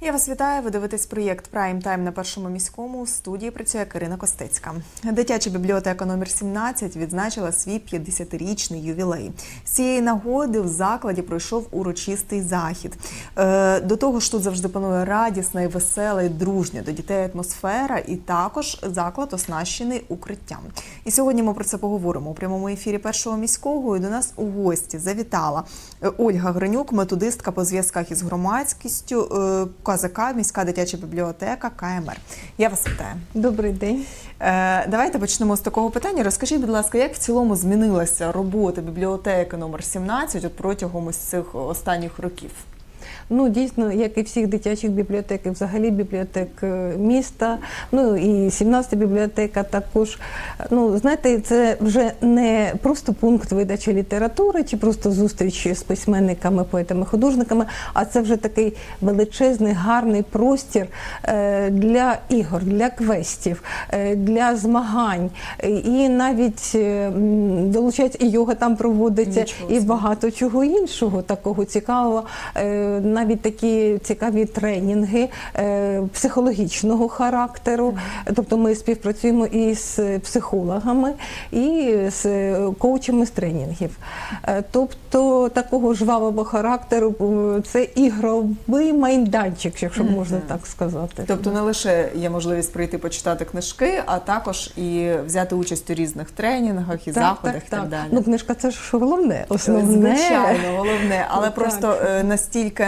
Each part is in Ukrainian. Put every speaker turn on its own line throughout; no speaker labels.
вас вітаю. Ви дивитесь проєкт Прайм Тайм на першому міському. У студії працює Карина Костецька. Дитяча бібліотека номер 17 відзначила свій 50-річний ювілей. З цієї нагоди в закладі пройшов урочистий захід. Е, До того ж, тут завжди панує радісна і весела, і дружня до дітей атмосфера, і також заклад оснащений укриттям. І сьогодні ми про це поговоримо у прямому ефірі першого міського. І до нас у гості завітала е, Ольга Гринюк, методистка по зв'язках із громадськістю е, КЗК, міська дитяча бібліотека КМР. Я вас вітаю.
Добрий день.
Е, Давайте почнемо з такого питання. Розкажіть, будь ласка, як в цілому змінилася робота бібліотеки номер 17 от протягом ось цих останніх років?
Ну дійсно, як і всіх дитячих бібліотек, і взагалі бібліотек е, міста. Ну і 17 бібліотека також. Ну знаєте, це вже не просто пункт видачі літератури чи просто зустріч з письменниками, поетами, художниками, а це вже такий величезний, гарний простір е, для ігор, для квестів, е, для змагань. І навіть долучається і йога там проводиться,
Нічого
і багато чого іншого такого цікавого. Навіть такі цікаві тренінги е, психологічного характеру. Тобто ми співпрацюємо і з психологами, і з коучами з тренінгів. Е, Тобто такого жвавого характеру це ігровий майданчик, якщо можна так сказати.
Тобто не лише є можливість прийти почитати книжки, а також і взяти участь у різних тренінгах і заходах і так, далі.
Ну, книжка це ж головне, основне.
Звичайно, головне, але
Ну, так.
просто е, настільки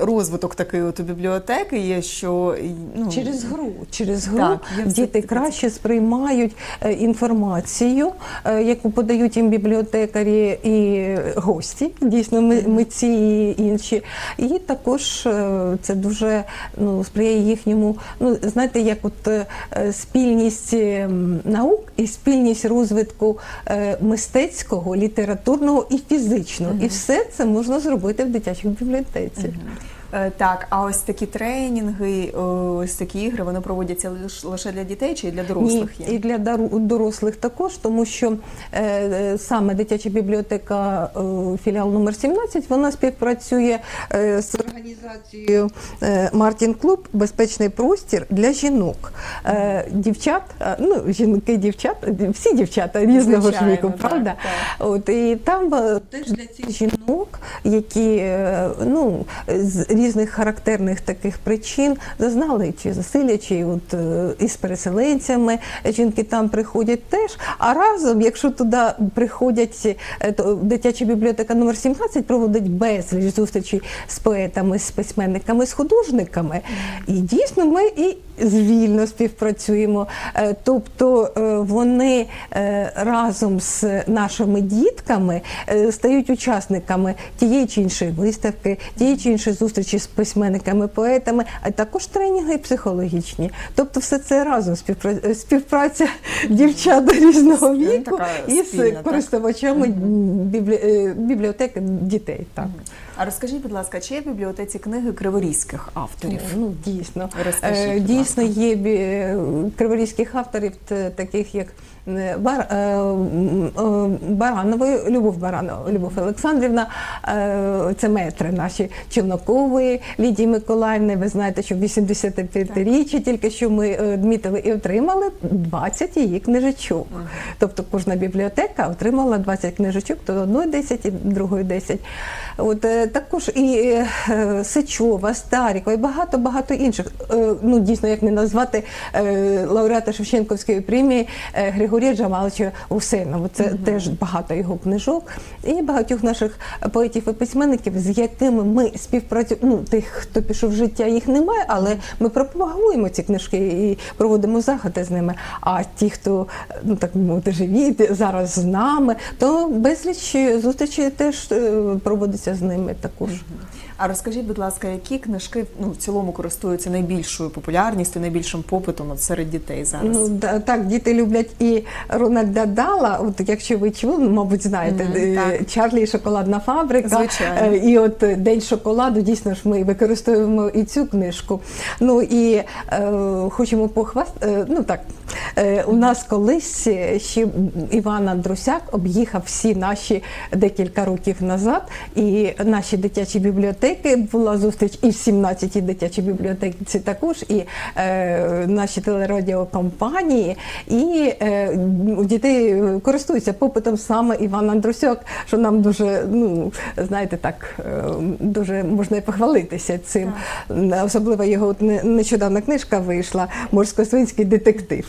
розвиток такий от у бібліотеки є, що ну,
Через гру, через гру
Так,
діти краще сприймають е, інформацію, е, яку подають їм бібліотекарі і гості, дійсно ми- митці і інші. І також е, це дуже ну, сприяє їхньому, ну знаєте, як от е, спільність е, наук і спільність розвитку е, мистецького, літературного і фізичного. І все це можна зробити в дитячих бібліотеці.
Е, Так, а ось такі тренінги, ось такі ігри, вони проводяться лиш- лише для дітей чи і для дорослих
Ні,
є?
і для дорослих також, тому що е, е, саме дитяча бібліотека е, філіал номер 17, вона співпрацює е, з організацією е, Мартін Клуб Безпечний простір для жінок. Е, дівчат, е, ну жінки, дівчат, всі дівчата різного ж віку,
так,
правда?
так.
От і там е, теж для цих жінок, які е, ну з різних характерних таких причин зазнали чи засилля, чи от е, із переселенцями жінки там приходять теж. А разом, якщо туди приходять, е, то дитяча бібліотека номер 17 проводить безліч зустрічей з поетами, з письменниками, з художниками. І дійсно ми і звільно співпрацюємо. Е, Тобто е, вони е, разом з нашими дітками стають учасниками тієї чи іншої виставки, тієї чи іншої зустрічі з письменниками, поетами, а також тренінги психологічні. Тобто, все це разом співпра- співпраця дівчат різного віку із
так?
користувачами біблі- бібліотеки дітей. Так.
А розкажіть, будь ласка, чи є в бібліотеці книги криворізьких авторів?
Ну, дійсно.
Розкажіть,
Дійсно, є е, криворізьких авторів, таких як Бар, е, е, Баранової, Любов Баранова, Любов Олександрівна, е, це метри наші Челнокової, Лідії Миколаївни. Ви знаєте, що 85-річчя тільки що ми е, відмітили і отримали 20 її книжечок. Тобто кожна бібліотека отримала 20 книжечок, то одної 10 і другої 10. От е, також і е, е, Сичова, Старікова і багато-багато інших. Е, Ну дійсно, як не назвати е, лауреата Шевченківської премії е, Григорія Джамаловича Усенова. Це теж багато його книжок і багатьох наших поетів і письменників, з якими ми співпрацюємо. Ну тих, хто пішов в життя, їх немає, але ми пропагуємо ці книжки і проводимо заходи з ними. А ті, хто ну так мовити, живі зараз з нами, то безліч зустрічей теж е, проводиться з ними також.
А розкажіть, будь ласка, які книжки ну в цілому користуються найбільшою популярністю, найбільшим попитом от серед дітей зараз?
Ну да, так, діти люблять і Рональда Дала. От якщо ви чули, ну, мабуть, знаєте, е,
так.
Чарлі і шоколадна фабрика.
Звичайно.
Е, І от е, День шоколаду, дійсно ж ми використовуємо і цю книжку. Ну і е, хочемо похвастати. ну так, е, у нас колись е, ще Іван Андрусяк об'їхав всі наші декілька років назад, і наші дитячі бібліотеки. Бібліотеки була зустріч і в 17-й дитячій бібліотеці також, і е, наші телерадіокомпанії, і е, дітей користуються попитом саме Іван Андрусьок, що нам дуже, ну знаєте, так е, дуже можна і похвалитися цим. Особливо його нещодавна книжка вийшла Морсько-свинський детектив.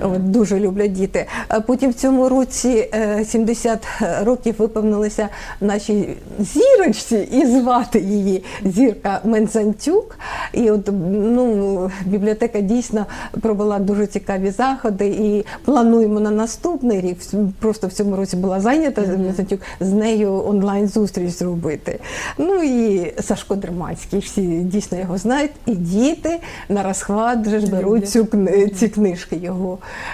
От, дуже люблять діти. Потім в цьому році е, 70 років виповнилися нашій зірочці, і звати її Зірка Мензантюк. І от ну, бібліотека дійсно провела дуже цікаві заходи і плануємо на наступний рік. Просто в цьому році була зайнята Мензантюк з нею онлайн зустріч зробити. Ну і Сашко Дерманський, всі дійсно його знають, і діти на розхват беруть цю ці книжки його.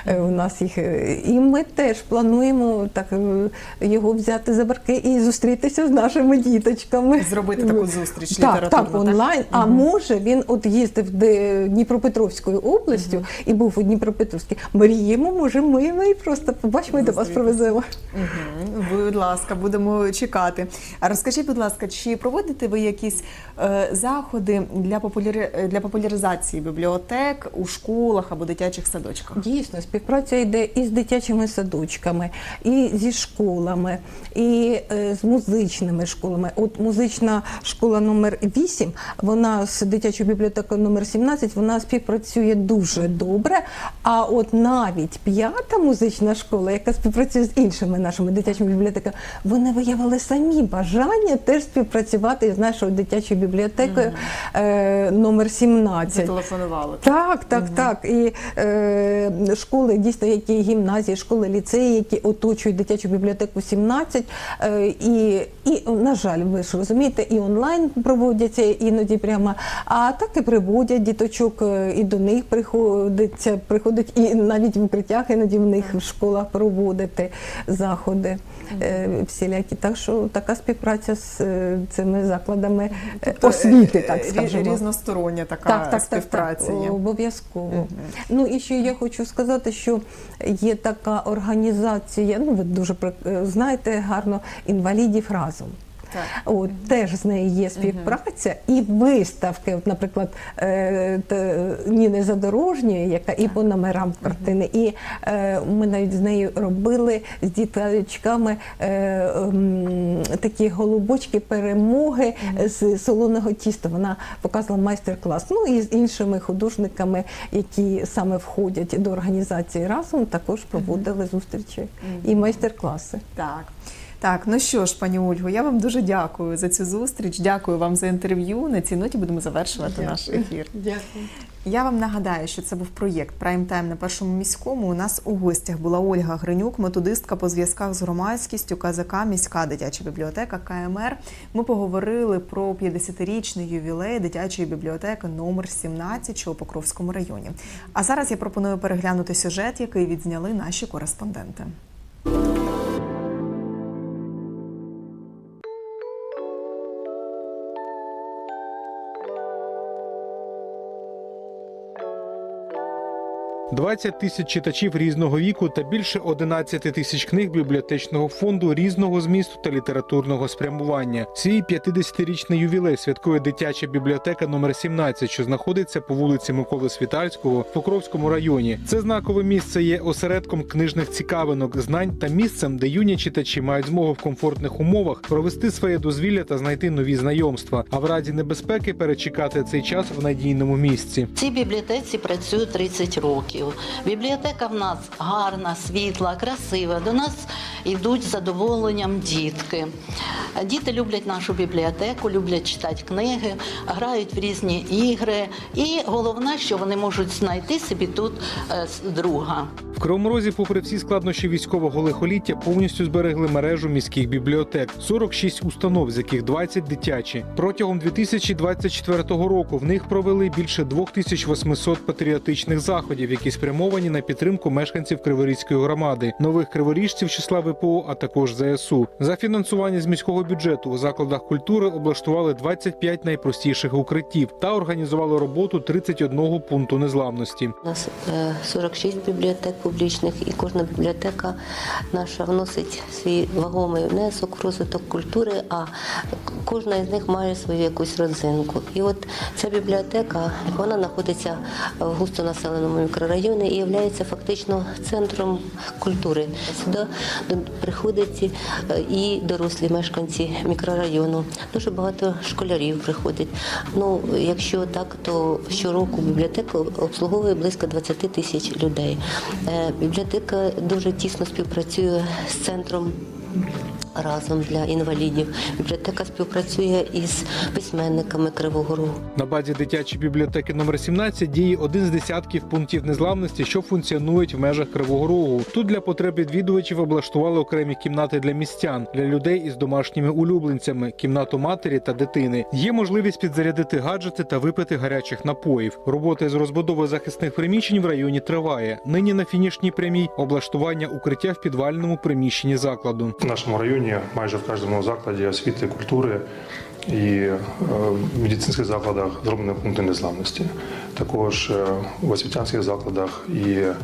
Е, У нас їх е, і ми теж плануємо так е, його взяти за барки і зустрітися з нашими діточками.
Зробити таку зустріч
Так, так, онлайн. А може він от їздив де Дніпропетровською областю і був у Дніпропетровській. Мріємо, може, ми, ми просто побачимо і до вас привеземо.
Мгм. Будь ласка, будемо чекати. А розкажіть, будь ласка, чи проводите ви якісь е, заходи для популяри... для популяризації бібліотек у школах або дитячих садочках?
Дійсно, співпраця йде і з дитячими садочками, і зі школами, і е, з музичними школами. От музична школа номер 8, вона з дитячою бібліотекою номер 17, вона співпрацює дуже добре. А от навіть п'ята музична школа, яка співпрацює з іншими нашими дитячими бібліотеками, вони виявили самі бажання теж співпрацювати з нашою дитячою бібліотекою е, номер 17.
Зателефонували.
Так, так, так. І е, школи, дійсно, які гімназії, школи, ліцеї, які оточують дитячу бібліотеку 17. Е, і, і, на жаль, ви ж розумієте, і онлайн проводяться іноді прямо, а так і приводять діточок, е, і до них приходиться, приходять, і навіть в укриттях іноді в них в школах проводити заходи е, всілякі. Так що така співпраця з цими закладами е, освіти, так скажемо.
Різностороння така
Так, так, так,
співпраця
так,
є.
обов'язково. Ну і ще я хочу сказати, що є така організація, ну ви дуже е, знаєте гарно, інвалідів разом.
Так.
От теж з нею є співпраця і виставки, от, наприклад, е, Ніни Задорожньої, яка і по номерам картини, і е, ми навіть з нею робили з діточками е, м, такі голубочки перемоги з солоного тіста. Вона показувала майстер-клас. Ну і з іншими художниками, які саме входять до організації разом, також проводили зустрічі і майстер-класи.
Так. Так, ну що ж, пані Ольго, я вам дуже дякую за цю зустріч. Дякую вам за інтерв'ю. На цій ноті будемо завершувати наш ефір.
Дякую.
Я вам нагадаю, що це був проєкт Прайм Тайм на першому міському. У нас у гостях була Ольга Гринюк, методистка по зв'язках з громадськістю КЗК міська дитяча бібліотека КМР. Ми поговорили про 50-річний ювілей дитячої бібліотеки номер 17, що у Покровському районі. А зараз я пропоную переглянути сюжет, який відзняли наші кореспонденти.
– 20 тисяч читачів різного віку та більше 11 тисяч книг бібліотечного фонду різного змісту та літературного спрямування. Свій 50-річний ювілей святкує дитяча бібліотека номер 17, що знаходиться по вулиці Миколи Світальського в Покровському районі. Це знакове місце є осередком книжних цікавинок, знань та місцем, де юні читачі мають змогу в комфортних умовах провести своє дозвілля та знайти нові знайомства, а в разі небезпеки перечекати цей час в надійному місці.
В цій бібліотеці працюю 30 років. Бібліотека в нас гарна, світла, красива. До нас йдуть з задоволенням дітки. Діти люблять нашу бібліотеку, люблять читати книги, грають в різні ігри. І головне, що вони можуть знайти собі тут е, друга.
В Кривому Розі, попри всі складнощі військового лихоліття, повністю зберегли мережу міських бібліотек. 46 установ, з яких 20 дитячі. Протягом 2024 року в них провели більше 2800 патріотичних заходів, які спрямовані на підтримку мешканців Криворізької громади, нових криворіжців числа ВПО, а також ЗСУ. За фінансування з міського бюджету у закладах культури облаштували 25 найпростіших укриттів та організували роботу 31 пункту незламності.
У нас е, 46 бібліотек
публічних, і кожна бібліотека наша вносить свій вагомий внесок в розвиток культури, а кожна із них має свою якусь родзинку. І от ця бібліотека вона знаходиться в густонаселеному мікрорайоні і є фактично центром культури. Сюди приходять е, і дорослі мешканці мікрорайону. Дуже багато школярів приходить. Ну, якщо так, то щороку бібліотека обслуговує близько 20 тисяч людей. Е, Бібліотека дуже тісно співпрацює з центром. Разом для інвалідів бібліотека співпрацює із письменниками Кривого Рогу.
На базі дитячої бібліотеки номер 17 діє один з десятків пунктів незламності, що функціонують в межах Кривого Рогу. Тут для потреб відвідувачів облаштували окремі кімнати для містян, для людей із домашніми улюбленцями, кімнату матері та дитини. Є можливість підзарядити гаджети та випити гарячих напоїв. Робота з розбудови захисних приміщень в районі триває. Нині на фінішній прямій облаштування укриття в підвальному приміщенні закладу.
В нашому районі майже в кожному закладі освіти, культури і е, в медицинських закладах зроблені пункти незламності. Також е, в освітянських закладах і е,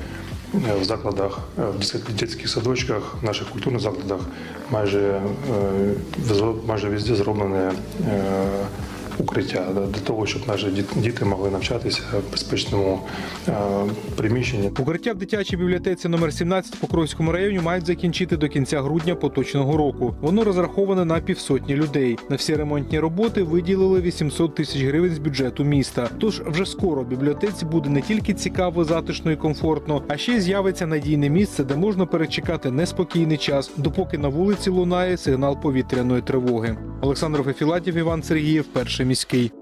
в закладах, в дитячих- садочках, в наших культурних закладах майже, майже везде зроблені укриття для того, щоб наші діт- діти могли навчатися в безпечному е, приміщенні.
Укриття в дитячій бібліотеці номер 17 в Покровському районі мають закінчити до кінця грудня поточного року. Воно розраховане на півсотні людей. На всі ремонтні роботи виділили 800 тисяч гривень з бюджету міста. Тож вже скоро бібліотеці буде не тільки цікаво, затишно і комфортно, а ще з'явиться надійне місце, де можна перечекати неспокійний час, допоки на вулиці лунає сигнал повітряної тривоги. Олександр Фефілатів, Іван Сергієв, перший міський.